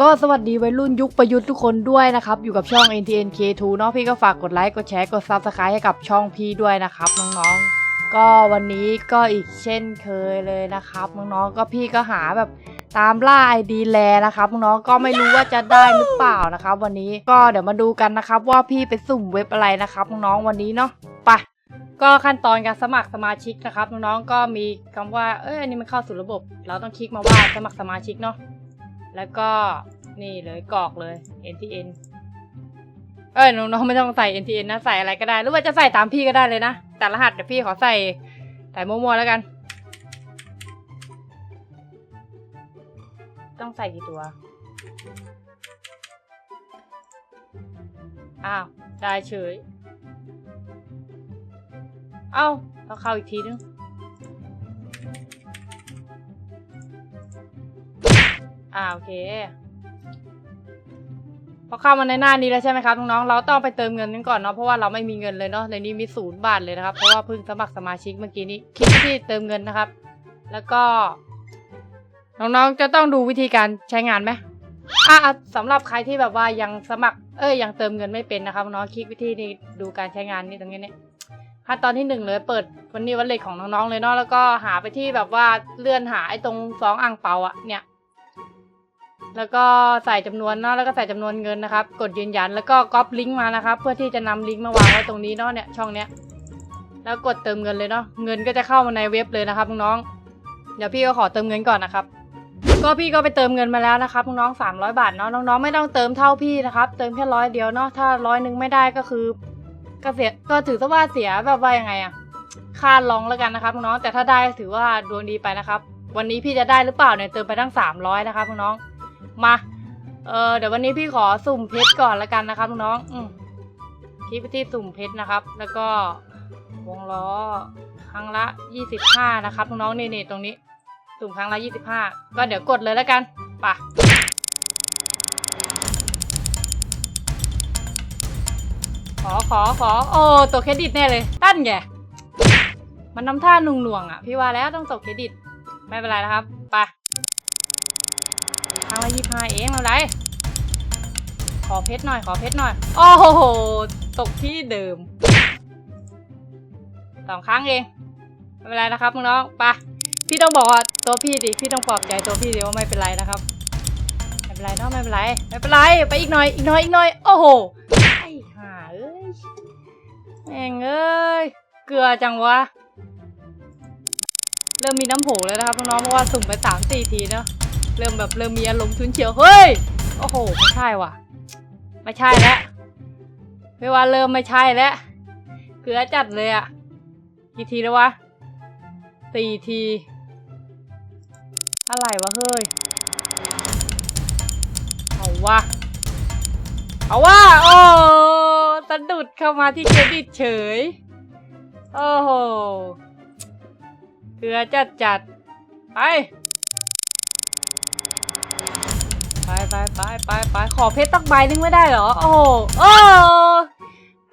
ก็สวัสดีวัยรุ่นยุคประยุทธ์ทุกคนด้วยนะครับ อยู่กับช่อง NTNK2 เนาะพี่ก็ฝากกดไลค์ กดแชร์ กด Subscribe ให้กับช่องพี่ด้วยนะครับน้องๆ ก็วันนี้ก็อีกเช่นเคยเลยนะครับน้องๆ ก็พี่ก็หาแบบตามล่าไอดีแลนะครับน้องๆก็ไม่รู้ว่าจะได้หรือเปล่านะครับ วันนี้ก็เดี๋ยวมาดูกันนะครับ ว่าพี่ไปสุ่มเว็บอะไรนะครับน้องๆวันนี้เนาะไปก็ขั้นตอนการสมัครสมาชิกนะครับน้องๆก็มีคำว่าเอ้ยอันนี้มันเข้าสู่ระบบ เราต้องคลิกมาว่าสมัครสมาชิกเนาะ แล้วก็นี่เลยกรอกเลย NTN เอ้ยน้องๆไม่ต้องใส่ NTN นะใส่อะไรก็ได้ หรือว่าจะใส่ตามพี่ก็ได้เลยนะ แต่รหัสเดี๋ยวพี่ขอใส่ใส่มั่วๆแล้วกัน ต้องใส่กี่ตัว อ้าว ได้เฉย เอ้าเราเข้าอีกทีนึง อ่าโอเค พอเข้ามาในหน้านี้แล้วใช่ไหมครับน้องๆเราต้องไปเติมเงินกันก่อนเนาะเพราะว่าเราไม่มีเงินเลยเนาะในนี้มีศูนย์บาทเลยนะครับเพราะว่าเพิ่งสมัครสมาชิกเมื่อกี้นี้คลิกที่เติมเงินนะครับ แล้วก็ น้องๆจะต้องดูวิธีการใช้งานไหมอะสำหรับใครที่แบบว่ายังสมัครเอ้ยยังเติมเงินไม่เป็นนะครับน้องคลิกวิธีนี้ดูการใช้งานนี่ตรงนี้เนี่ยขั้นตอนที่หนึ่งเลยเปิดวันนี้วันเล็กของน้องๆเลยเนาะแล้วก็หาไปที่แบบว่าเลื่อนหาไอ้ตรงสองอ่างเปาอะเนี่ย แล้วก็ใส่จำนวนเนาะแล้วก็ใส่จำนวนเงินนะครับ กดยืนยันแล้วก็ก๊อปลิงก์มานะครับ เพื่อที่จะนำลิงก์มาวางไว้ตรงนี้เนาะเนี่ยช่องเนี้ยแล้วกดเติมเงินเลยเนาะเงินก็จะเข้ามาในเว็บเลยนะครับน้องๆเดี๋ยวพี่ก็ขอเติมเงินก่อนนะครับ ก็พี่ก็ไปเติมเงินมาแล้วนะครับน้องๆสามร้อยบาทเนาะน้องๆไม่ต้องเติมเท่าพี่นะครับเติมแค่ร้อยเดียวเนาะถ้าร้อยหนึ่งไม่ได้ก็คือก็เสียก็ถือซะว่าเสียแบบว่ายังไงอะค่าลองแล้วกันนะครับน้องแต่ถ้าได้ถือว่าดวงดีไปนะครับ วันนี้พี่จะได้หรือเปล่าเนี่ยเติมไปตั้งสามร้อยนะครับน้อง มา เออเดี๋ยววันนี้พี่ขอสุ่มเพชรก่อนล้วกันนะครับน้องอืคลิปที่สุ่มเพชรนะครับ แล้วก็วงล้อครั้งละยี่สิบห้านะครับน้องๆนี่นี่ตรงนี้ สุ่มครั้งละยี่สิบห้าก็เดี๋ยวกดเลยแล้วกันป่ะขอขอขอโอ้ตกเครดิตแน่เลย ตั้นแกมันนำท่าหนุ่งหน่วงๆอะ พี่ว่าแล้วต้องตกเครดิต ไม่เป็นไรนะครับ ไป ครั้งละยี่ห้าเองม่เป็นไร ขอเพชรหน่อย ขอเพชรหน่อย โอ้โห ตกที่เดิม สองครั้งเอง ไม่เป็นไรนะครับน้องๆไปพี่ต้องบอกตัวพี่ดิ พี่ต้องปลอบใจตัวพี่ดิว่าไม่เป็นไรนะครับ ไม่เป็นไรเนาะไม่เป็นไร ไม่เป็นไร ไปอีกหน่อย อีกหน่อย อีกหน่อย โอ้โห ไอ้ห่าเอ้ย แม่งเอ้ย เกลือจังวะ เริ่มมีน้ำโผแล้วนะครับน้องๆ เพราะว่าสุ่มไปสามสี่ทีเนาะ เริ่มแบบเริ่มมีอารมณ์ชุนเฉียว เฮ้ย โอ้โห ไม่ใช่ว่ะ ไม่ใช่แล้วไม่ว่าเริ่มไม่ใช่แล้วเกลือจัดเลยอะกี่ทีแล้ววะสี่ที อะไรวะเฮ้ย เอาวะเอาว่าโอ้สะดุดเข้ามาที่เครดิตเฉย โอ้โหเกลือจัดจัดไป ไปไปไปไปไปขอเพชรตักใบนึงไม่ได้เหรอ โอ้โหอ้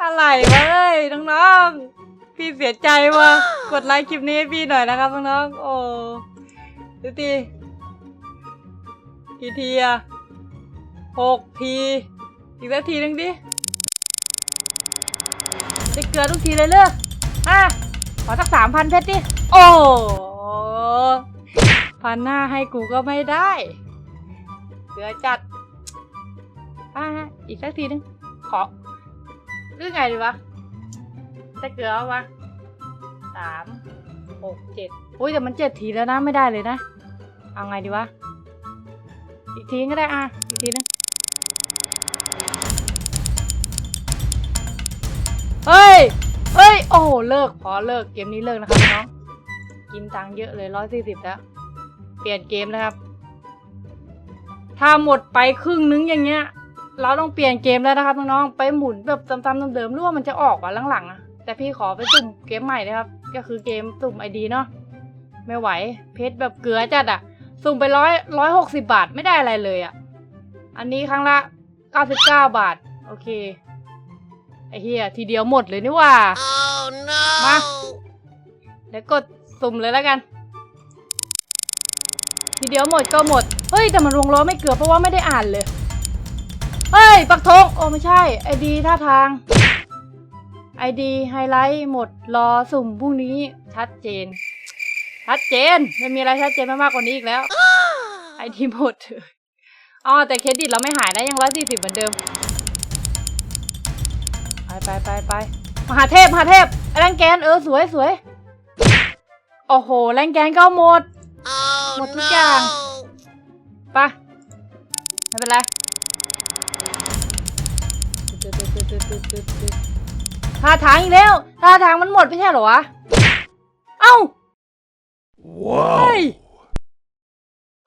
อะไรวะเอ้ยน้องๆพี่เสียใจว่ะกดไลค์คลิปนี้ให้พี่หน่อยนะครับน้องๆโอ้ดูทีกี่ทีอะหกทีอีกสักทีนึงดิจะเกลือทุกทีเลยเลิกอะขอสักสามพันเพชรดิ โอ้พันหน้าให้กูก็ไม่ได้ เกลือจัดอะอีกสักทีนึง ขอหรือไงดีวะจะเกลือเอาวะสามหกเจ็ดอุ้ยแต่มันเจ็ดทีแล้วนะไม่ได้เลยนะ เอาไงดีวะ อีกทีก็ได้อะ อีกทีนึงเฮ้ย เฮ้ย โอ้โห เลิก พอเลิก เกมนี้เลิกนะครับน้อง กินตังเยอะเลยร้อยสี่สิบแล้ว เปลี่ยนเกมนะครับ ถ้าหมดไปครึ่งนึงอย่างเงี้ย เราต้องเปลี่ยนเกมแล้วนะครับน้องๆไปหมุนแบบซ้ำๆเดิมๆหรือว่ามันจะออกอะหลังๆอะแต่พี่ขอไปสุ่มเกมใหม่นะครับ ก็คือเกมสุ่มไอดีเนาะไม่ไหว เพชรแบบเกลือจัดอะสุ่มไปร้อยร้อยหกสิบาทไม่ได้อะไรเลยอะอันนี้ครั้งละเก้าสิบเก้าบาท โอเคไอเฮียทีเดียวหมดเลยนี่หว่า Oh no! มาเดี๋ยวกดสุ่มเลยแล้วกัน ทีเดียวหมดก็หมด เฮ้ยแต่มันวงล้อไม่เกือบเพราะว่าไม่ได้อ่านเลย เฮ้ย ปักธงโอ้ไม่ใช่ ไอดีท่าทาง ไอดีไฮไลท์หมดรอสุ่มพรุ่งนี้ชัดเจน ชัดเจนไม่มีอะไรชัดเจนมากกว่านี้อีกแล้ว ไอดีหมดอ๋อแต่เครดิตเราไม่หายนะยังร้อยสี่สิบเหมือนเดิม ไปไปไปไปมหาเทพมหาเทพไอ้แรงแกนเออสวยสวยโอ้โหแรงแกนก็หมด หมดทุกอย่างไปะไม่เป็นไรท่าทางอีกแล้วท่าทางมันหมดไม่ใช่เหรอวะ เอ้าเฮ้ย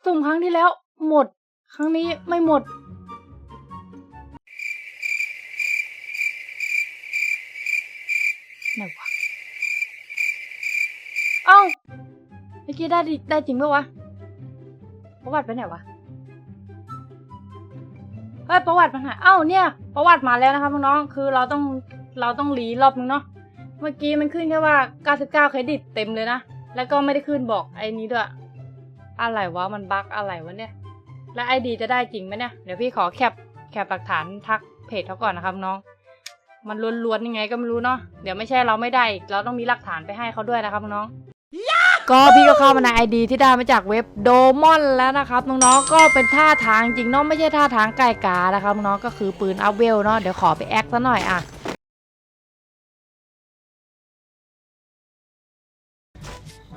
สุ่มครั้งที่แล้ว หมด ครั้งนี้ไม่หมด ไหนวะ เอ้า เมื่อกี้ได้ได้จริงปะวะ ประวัติไปไหนวะ เฮ้ยประวัติมันหายเอ้าเนี่ย ประวัติมาแล้วนะครับน้องๆคือเราต้องเราต้องรีรอบนึงเนาะ เมื่อกี้มันขึ้นแค่ว่า 99 เครดิตเต็มเลยนะ แล้วก็ไม่ได้ขึ้นบอกไอ้นี้ด้วย อะไรวะมันบั๊กอะไรวะเนี่ย แล้วไอดีจะได้จริงไหมเนี่ย เดี๋ยวพี่ขอแคปแคปหลักฐานทักเพจเขาก่อนนะครับน้องมันล้วนๆยังไงก็ไม่รู้เนาะ เดี๋ยวไม่ใช่เราไม่ได้ เราต้องมีหลักฐานไปให้เขาด้วยนะครับน้อง ก็พี่ก็เข้ามาใน ID ที่ได้มาจากเว็บโดมอนแล้วนะครับน้องๆก็เป็นท่าทางจริงเนาะไม่ใช่ท่าทางไก่กานะครับน้องก็คือปืนอัพเวลเนาะเดี๋ยวขอไปแอคซะหน่อยอะ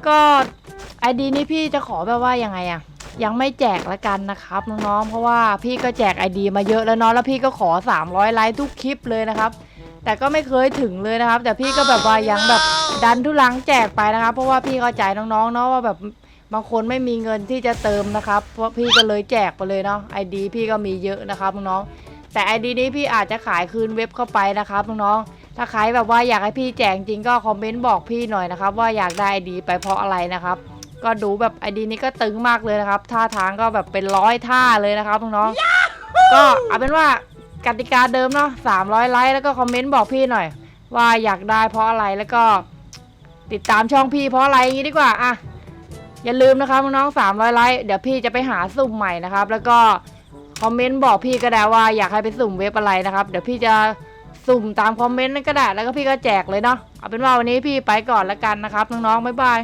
ก็ ID นี้พี่จะขอแบบว่ายังไงอะยังไม่แจกละกันนะครับน้องๆเพราะว่าพี่ก็แจก ID มาเยอะแล้วเนาะแล้วพี่ก็ขอ 300 ไลค์ทุกคลิปเลยนะครับ แต่ก็ไม่เคยถึงเลยนะครับ แต่พี่ก็แบบว่ายังแบบ ดันทุลังแจกไปนะครับ เพราะว่าพี่เข้าใจน้องๆเนาะว่าแบบบางคนไม่มีเงินที่จะเติมนะครับเพราะพี่ก็เลยแจกไปเลยเนาะ ID พี่ก็มีเยอะนะครับน้องๆแต่ ID นี้พี่อาจจะขายคืนเว็บเข้าไปนะครับน้องๆถ้าใครแบบว่าอยากให้พี่แจกจริงก็คอมเมนต์บอกพี่หน่อยนะครับ ว่าอยากได้ ID ไปเพราะอะไรนะครับ ก็ดูแบบ ID นี้ก็ตึงมากเลยนะครับท่าทางก็แบบเป็นร้อยท่าเลยนะครับน้องๆก็เอาเป็นว่ากติกาเดิมเนาะ300 ไลค์แล้วก็คอมเมนต์บอกพี่หน่อย ว่าอยากได้เพราะอะไรแล้วก็ ติดตามช่องพี่เพราะอะไรอย่างนี้ดีกว่าอะอย่าลืมนะครับน้องๆ300ไลค์เดี๋ยวพี่จะไปหาสุ่มใหม่นะครับ แล้วก็คอมเมนต์บอกพี่ก็ได้ว่าอยากให้ไปสุ่มเว็บอะไรนะครับ เดี๋ยวพี่จะสุ่มตามคอมเมนต์นั่นก็ได้แล้วก็พี่ก็แจกเลยเนาะเอาเป็นว่าวันนี้พี่ไปก่อนแล้วกันนะครับน้องๆบ๊ายบาย